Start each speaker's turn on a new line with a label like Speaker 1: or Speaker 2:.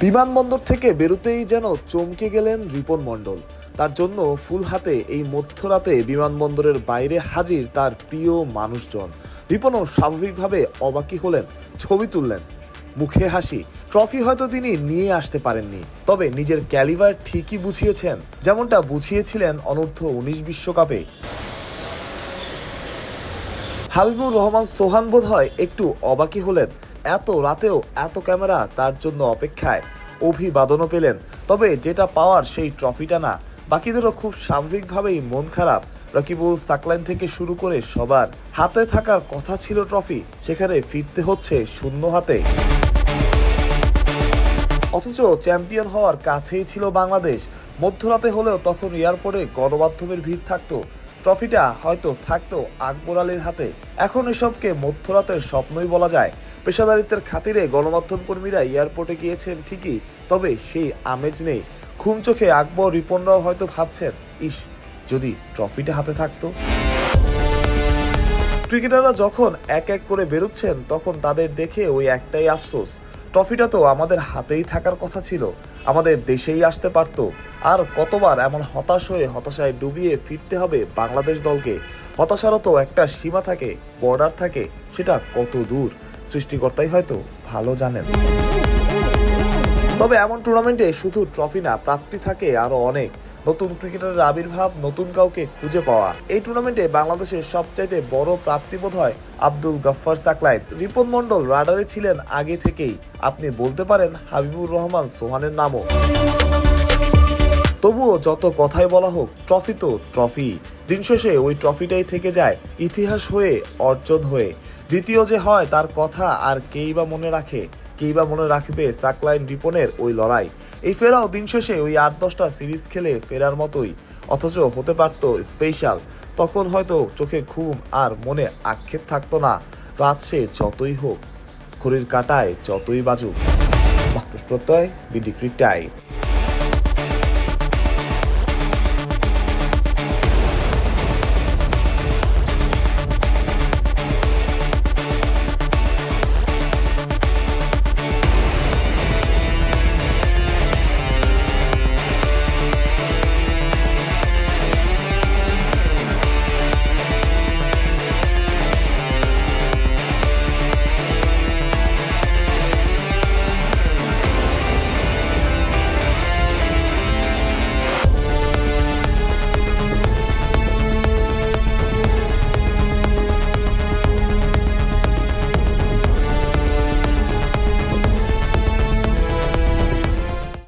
Speaker 1: বিমানবন্দর থেকে বেরোতেই যেন চমকে গেলেন রিপন মণ্ডল। তার জন্য ফুল হাতে এই মধ্যরাতে বিমানবন্দরের বাইরে হাজির তার প্রিয় মানুষজন। রিপনও স্বাভাবিকভাবে অবাকি হলেন, ছবি তুললেন। মুখে হাসি, ট্রফি হয়তো তিনি নিয়ে আসতে পারেননি, তবে নিজের ক্যালিভার ঠিকই বুঝিয়েছেন, যেমনটা বুঝিয়েছিলেন অনূর্ধ্ব উনিশ বিশ্বকাপে। হাবিবুর রহমান সোহান বোধ হয় একটু অবাকি হলেন এত রাতেও এত ক্যামেরা তার জন্য অপেক্ষায়। অভিবাদনও পেলেন। তবে যেটা পাওয়ার সেই ট্রফিটা না। বাকিদেরও খুব স্বাভাবিকভাবেই মন খারাপ। রকিবুল সাকলাইন থেকে শুরু করে সবার হাতে থাকার কথা ছিল ট্রফি। সেখানে ফিরতে হচ্ছে শূন্য হাতে। অথচ চ্যাম্পিয়ন হওয়ার কাছেই ছিল বাংলাদেশ। মধ্যরাতে হলেও তখন এয়ারপোর্টে গণমাধ্যমের ভিড় থাকতো। ট্রফিটা হয়তো থাকতো আকবর আলীর হাতে। এখন এসবকে মধ্যরাতের স্বপ্নই বলা যায়। পেশাদারিত্বের খাতিরে গণমাধ্যম কর্মীরা এয়ারপোর্টে গিয়েছেন ঠিকই, তবে সেই আমেজ নেই। ঘুম চোখে আকবর, রিপনরাও হয়তো ভাবছেন, ইস, যদি ট্রফিটা হাতে থাকতো? ক্রিকেটাররা যখন এক এক করে বেরোচ্ছেন, তখন তাদের দেখে ওই একটাই আফসোস। ট্রফিটা তো আমাদের হাতেই থাকার কথা ছিল। আমাদের দেশেই আসতে পারত। আর কতবার এমন হতাশ হয়ে হতাশায় ডুবিয়ে ফিরতে হবে বাংলাদেশ দলকে? হতাশারও তো একটা সীমা থাকে, বর্ডার থাকে, সেটা কত দূর? সৃষ্টিকর্তাই হয়তো ভালো জানেন। তবে এমন টুর্নামেন্টে শুধু ট্রফি না, প্রাপ্তি থাকে আরও অনেক। নতুন ক্রিকেটারের আবির্ভাব নতুন কাউকে খুঁজে পাওয়া। এই টুর্নামেন্টে বাংলাদেশের সবচাইতে বড় প্রাপ্তিবোধ হয় আব্দুল গফফার সাকলাইন। রিপন মন্ডল রাডারে ছিলেন আগে থেকেই। আপনি বলতে পারেন হাবিবুর রহমান সোহানের নামও। তবুও যত কথাই বলা হোক, ট্রফি তো ট্রফি দিন শেষে ওই ট্রফিটাই থেকে যায় ইতিহাস হয়ে অর্জন হয়ে। দ্বিতীয় যে হয়, তার কথা আর কেই বা মনে রাখে, কেই বা মনে রাখবে সাকলাইন রিপনের ওই লড়াই। এই ফেরাও দিন শেষে ওই আট দশটা সিরিজ খেলে ফেরার মতোই, অথচ হতে পারতো স্পেশাল তখন হয়তো চোখে ঘুম আর মনে আক্ষেপ থাকতো না, রাত সে যতই হোক, ঘড়ির কাটায় যতই বাজুক। প্রত্যয়, বিডি টাইম।